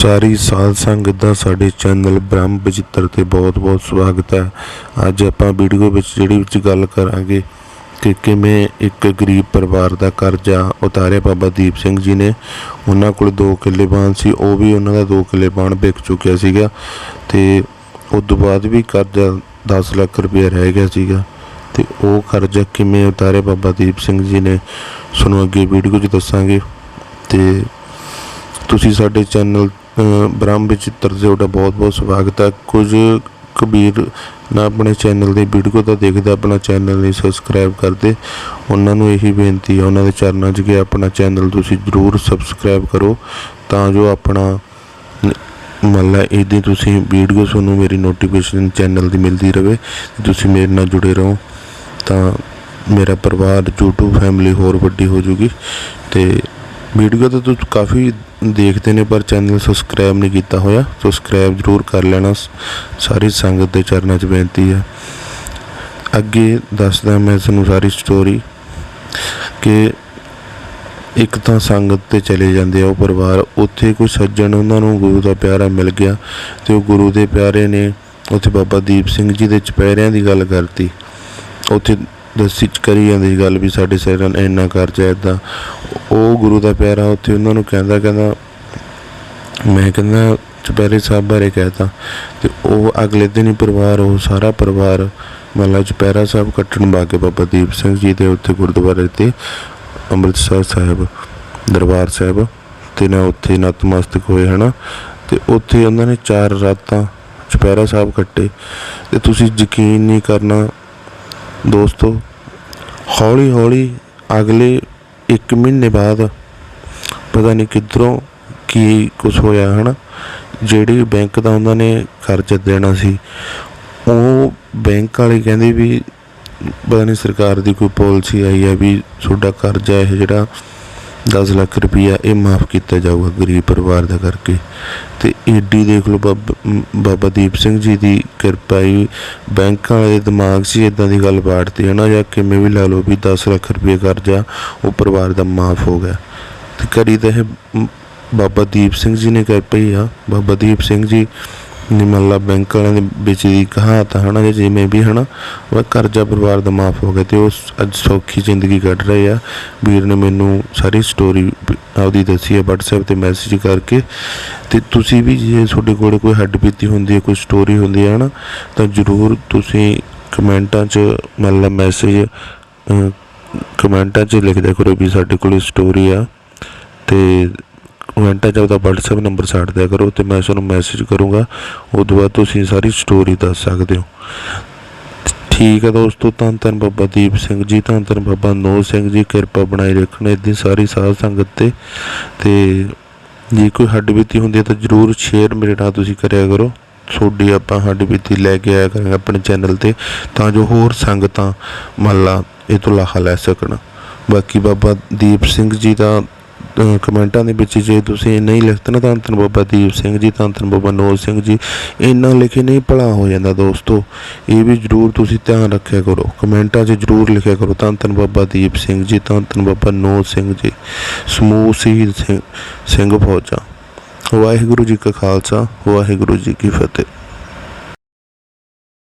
ਸਾਰੀ ਸਾਧ ਸੰਗਤ ਦਾ ਸਾਡੇ ਚੈਨਲ ਬ੍ਰਹਮ ਬਚਿੱਤਰ ਤੇ ਬਹੁਤ-ਬਹੁਤ ਸਵਾਗਤ ਹੈ। ਅੱਜ ਆਪਾਂ ਵੀਡੀਓ ਵਿੱਚ ਜਿਹੜੀ ਵਿੱਚ ਗੱਲ ਕਰਾਂਗੇ ਕਿ ਕਿਵੇਂ ਇੱਕ ਗਰੀਬ ਪਰਿਵਾਰ ਦਾ ਕਰਜ਼ਾ ਉਤਾਰਿਆ ਬਾਬਾ ਦੀਪ ਸਿੰਘ ਜੀ ਨੇ। ਉਹਨਾਂ ਕੋਲ 2 ਕਿੱਲੇ ਬਾਣ ਸੀ, ਉਹ ਵੀ ਉਹਨਾਂ ਦਾ 2 ਕਿੱਲੇ ਬਾਣ ਵਿਕ ਚੁੱਕਿਆ ਸੀਗਾ ਤੇ ਉਸ ਤੋਂ ਬਾਅਦ ਵੀ ਕਰਜ਼ਾ 10 ਲੱਖ ਰੁਪਏ ਰਹਿ ਗਿਆ ਸੀਗਾ ਤੇ ਉਹ ਕਰਜ਼ਾ ਕਿਵੇਂ ਉਤਾਰਿਆ ਬਾਬਾ ਦੀਪ ਸਿੰਘ ਜੀ ਨੇ, ਤੁਹਾਨੂੰ ਅੱਗੇ ਵੀਡੀਓ 'ਚ ਦੱਸਾਂਗੇ। ਤੇ ਤੁਸੀਂ ਸਾਡੇ ਚੈਨਲ ਬ੍ਰਹਮ ਵਿਚਿੱਤਰ ਦੇ ਤੁਹਾਡਾ ਬਹੁਤ ਬਹੁਤ ਸਵਾਗਤ ਹੈ। ਕੁਝ ਕਬੀਰ ਨਾ ਆਪਣੇ ਚੈਨਲ ਦੇ ਵੀਡੀਓ ਤਾਂ ਦੇਖਦੇ, ਆਪਣਾ ਚੈਨਲ ਨਹੀਂ ਸਬਸਕ੍ਰਾਈਬ ਕਰਦੇ। ਉਹਨਾਂ ਨੂੰ ਇਹੀ ਬੇਨਤੀ ਹੈ, ਉਹਨਾਂ ਦੇ ਚਰਨਾਂ 'ਚ ਕਿ ਆਪਣਾ ਚੈਨਲ ਤੁਸੀਂ ਜਰੂਰ ਸਬਸਕ੍ਰਾਈਬ ਕਰੋ ਤਾਂ ਜੋ ਆਪਣਾ ਨ- ਮੰਨ ਲਾ ਇਹਦੀ ਤੁਸੀਂ ਵੀਡੀਓ ਤੁਹਾਨੂੰ ਮੇਰੀ ਨੋਟੀਫਿਕੇਸ਼ਨ ਚੈਨਲ ਦੀ ਮਿਲਦੀ ਰਹੇ ਤੁਸੀਂ ਮੇਰੇ ਨਾਲ ਜੁੜੇ ਰਹੋ। ਤਾਂ ਮੇਰਾ ਪਰਿਵਾਰ YouTube ਫੈਮਿਲੀ ਹੋਰ ਵੱਡੀ ਹੋ ਜੂਗੀ ਤੇ ਵੀਡੀਓ ਤਾਂ ਤੁਸੀਂ ਕਾਫੀ ਦੇਖਦੇ ਨੇ, ਪਰ ਚੈਨਲ ਸਬਸਕ੍ਰਾਈਬ ਨਹੀਂ ਕੀਤਾ ਹੋਇਆ। ਸਬਸਕ੍ਰਾਈਬ ਜ਼ਰੂਰ ਕਰ ਲੈਣਾ। ਸਾਰੀ ਸੰਗਤ ਦੇ ਚਰਨਾਂ 'ਚ ਬੇਨਤੀ ਹੈ। ਅੱਗੇ ਦੱਸਦਾ ਮੈਂ ਤੁਹਾਨੂੰ ਸਾਰੀ ਸਟੋਰੀ ਕਿ ਇੱਕ ਤਾਂ ਸੰਗਤ ਤੇ ਚਲੇ ਜਾਂਦੇ ਆ ਉਹ ਪਰਿਵਾਰ। ਉੱਥੇ ਕੋਈ ਸੱਜਣ ਉਹਨਾਂ ਨੂੰ ਗੁਰੂ ਦਾ ਪਿਆਰਾ ਮਿਲ ਗਿਆ ਤੇ ਉਹ ਗੁਰੂ ਦੇ ਪਿਆਰੇ ਨੇ। ਉੱਥੇ ਬਾਬਾ ਦੀਪ ਸਿੰਘ ਜੀ ਦੇ ਚਪਹਿਰਿਆਂ ਦੀ ਗੱਲ ਕਰਤੀ। ਉੱਥੇ ਦੱਸੀ ਕਰੀ ਜਾਂਦੀ ਸੀ ਗੱਲ ਵੀ ਸਾਡੇ ਸਿਰਾਂ ਇੰਨਾ ਕਰਜ਼ਾ ਇਦਾਂ ਉਹ ਗੁਰੂ ਦਾ ਪਿਆਰਾ ਉੱਥੇ ਉਹਨਾਂ ਨੂੰ ਕਹਿੰਦਾ ਕਹਿੰਦਾ, ਮੈਂ ਕਹਿੰਦਾ, ਚੁਪਹਿਰੇ ਸਾਹਿਬ ਬਾਰੇ ਕਹਿਤਾ। ਤੇ ਉਹ ਅਗਲੇ ਦਿਨ ਹੀ ਪਰਿਵਾਰ, ਉਹ ਸਾਰਾ ਪਰਿਵਾਰ ਮੱਲਾ ਚੁਪਹਿਰਾ ਸਾਹਿਬ ਕੱਟਣ ਬਾਗੇ ਬਾਬਾ ਦੀਪ ਸਿੰਘ ਜੀ ਦੇ ਉੱਥੇ ਗੁਰਦੁਆਰੇ ਤੇ ਅੰਮ੍ਰਿਤਸਰ ਸਾਹਿਬ, ਦਰਬਾਰ ਸਾਹਿਬ, ਤੇ ਨਾ ਉੱਥੇ ਨਤਮਸਤਕ ਹੋਏ, ਹਨਾ? ਤੇ ਉੱਥੇ ਉਹਨਾਂ ਨੇ ਚਾਰ ਰਾਤਾਂ ਚੁਪਹਿਰਾ ਸਾਹਿਬ ਕੱਟੇ। ਤੇ ਤੁਸੀਂ ਯਕੀਨ ਨਹੀਂ ਕਰਨਾ ਦੋਸਤੋ ਹੌਲੀ ਹੌਲੀ ਅਗਲੇ 1 ਮਹੀਨੇ ਬਾਅਦ ਪਤਾ ਨਹੀਂ ਕਿੱਧਰੋਂ ਕੀ ਕੁਝ ਹੋਇਆ, ਹਨਾ? ਜਿਹੜੀ ਬੈਂਕ ਦਾ ਉਹਨਾਂ ਨੇ ਕਰਜ਼ਾ ਦੇਣਾ ਸੀ, ਉਹ ਬੈਂਕ ਵਾਲੇ ਕਹਿੰਦੇ ਵੀ, ਪਤਾ ਨਹੀਂ ਸਰਕਾਰ ਦੀ ਕੋਈ ਪਾਲਿਸੀ ਆਈ ਹੈ ਵੀ ਤੁਹਾਡਾ ਕਰਜ਼ਾ ਇਹ ਜਿਹੜਾ 10 ਲੱਖ ਰੁਪਈਆ ਇਹ ਮਾਫ ਕੀਤਾ ਜਾਊਗਾ ਗਰੀਬ ਪਰਿਵਾਰ ਦਾ ਕਰਕੇ। ਤੇ ਏਡੀ ਦੇਖ ਲਓ ਬਾਬਾ ਬਾਬਾ ਦੀਪ ਸਿੰਘ ਜੀ ਦੀ ਕਿਰਪਾ ਹੀ ਬੈਂਕਾਂ ਵਾਲੇ ਦਿਮਾਗ 'ਚ ਇਦਾਂ ਦੀ ਗੱਲ ਬਾੜਤੀ ਹੈ ਨਾ, ਜਾਂ ਕਿਵੇਂ ਵੀ ਲਾ ਲਓ ਵੀ 10 ਲੱਖ ਰੁਪਏ ਕਰਜ਼ਾ ਉਹ ਪਰਿਵਾਰ ਦਾ ਮਾਫ ਹੋ ਗਿਆ। ਤੇ ਕਰੀ ਤਾਂ ਇਹ ਬਾਬਾ ਦੀਪ ਸਿੰਘ ਜੀ ਨੇ ਕਿਰਪਾ ਹੀ ਆ। ਬਾਬਾ ਦੀਪ ਸਿੰਘ ਜੀ ਨੇ ਮੰਨ ਲਾ ਬੈਂਕ ਵਾਲਿਆਂ ਦੇ ਵਿੱਚ ਦੀ ਕਹਾਤ ਆ, ਹਨਾ, ਜਾਂ ਜਿਵੇਂ ਵੀ, ਹਨਾ ਉਹ ਕਰਜ਼ਾ ਪਰਿਵਾਰ ਦਾ ਮਾਫ ਹੋ ਗਿਆ ਤੇ ਉਹ ਅੱਜ ਸੌਖੀ ਜ਼ਿੰਦਗੀ ਕੱਢ ਰਹੇ ਆ। ਵੀਰ ਨੇ ਮੈਨੂੰ ਸਾਰੀ ਸਟੋਰੀ ਆਪਦੀ ਦੱਸੀ ਹੈ WhatsApp ਤੇ ਮੈਸੇਜ ਕਰਕੇ। ਤੇ ਤੁਸੀਂ ਵੀ ਜੇ ਤੁਹਾਡੇ ਕੋਲ ਕੋਈ ਹੱਡ ਬੀਤੀ ਹੁੰਦੀ ਹੈ ਕੋਈ ਸਟੋਰੀ ਹੁੰਦੀ ਹੈ ਹਨਾ, ਤਾਂ ਜਰੂਰ ਤੁਸੀਂ ਕਮੈਂਟਾਂ 'ਚ ਮੰਨ ਲਾ ਮੈਸੇਜ ਕਮੈਂਟਾਂ 'ਚ ਲਿਖਦੇ ਕਰੋ ਵੀ ਸਾਡੇ ਕੋਲ ਸਟੋਰੀ ਆ। ਤੇ ਕਮੈਂਟਾਂ 'ਚ ਆਪਦਾ WhatsApp ਨੰਬਰ ਛੱਡ ਦਿਆ ਕਰੋ ਤੇ ਮੈਂ ਤੁਹਾਨੂੰ ਮੈਸੇਜ ਕਰੂੰਗਾ। ਉਸ ਤੋਂ ਬਾਅਦ ਤੁਸੀਂ ਸਾਰੀ ਸਟੋਰੀ ਦੱਸ ਸਕਦੇ ਹੋ। ਠੀਕ ਹੈ ਦੋਸਤੋ, ਧੰਨ ਧੰਨ ਬਾਬਾ ਦੀਪ ਸਿੰਘ ਜੀ, ਧੰਨ ਧੰਨ ਬਾਬਾ ਨੋ ਸਿੰਘ ਜੀ, ਕਿਰਪਾ ਬਣਾਈ ਰੱਖਣ ਇਦਾਂ ਸਾਰੀ ਸਾਧ ਸੰਗਤ ਤੇ। ਤੇ ਜੇ ਕੋਈ ਹੱਡ ਬੀਤੀ ਹੁੰਦੀ ਹੈ ਤਾਂ ਜਰੂਰ ਸ਼ੇਅਰ ਮੇਰੇ ਨਾਲ ਤੁਸੀਂ ਕਰਿਆ ਕਰੋ। ਤੁਹਾਡੀ ਆਪਾਂ ਹੱਡ ਬੀਤੀ ਲੈ ਕੇ ਆਇਆ ਕਰਾਂਗੇ ਆਪਣੇ ਚੈਨਲ ਤੇ, ਤਾਂ ਜੋ ਹੋਰ ਸੰਗਤਾਂ ਮੰਨ ਇਹ ਤੋਂ ਲਾਹਾ ਲੈ ਸਕਣ। ਬਾਕੀ ਬਾਬਾ ਦੀਪ ਸਿੰਘ ਜੀ ਦਾ ਕਮੈਂਟਾਂ ਦੇ ਵਿੱਚ ਜੇ ਤੁਸੀਂ ਨਹੀਂ ਲਿਖਦੇ ਨਾ ਤਾਂ ਧੰਨ ਬਾਬਾ ਦੀਪ ਸਿੰਘ ਜੀ ਧੰਨ ਧੰਨ ਬਾਬਾ ਨੋਲ ਸਿੰਘ ਜੀ, ਇੰਨਾ ਲਿਖੇ ਨਹੀਂ ਭਲਾ ਹੋ ਜਾਂਦਾ ਦੋਸਤੋ। ਇਹ ਵੀ ਜਰੂਰ ਤੁਸੀਂ ਧਿਆਨ ਰੱਖਿਆ ਕਰੋ। ਕਮੈਂਟਾਂ 'ਚ ਜਰੂਰ ਲਿਖਿਆ ਕਰੋ ਧੰਨ ਧੰਨ ਬਾਬਾ ਦੀਪ ਸਿੰਘ ਜੀ ਧੰਨ ਧੰਨ ਬਾਬਾ ਨੋਲ ਸਿੰਘ ਜੀ। ਸਮੂਹ ਸ਼ਹੀਦ ਸਿੰਘ ਸਿੰਘ ਫੌਜਾਂ। ਵਾਹਿਗੁਰੂ ਜੀ ਕਾ ਖਾਲਸਾ, ਵਾਹਿਗੁਰੂ ਜੀ ਕੀ ਫਤਿਹ।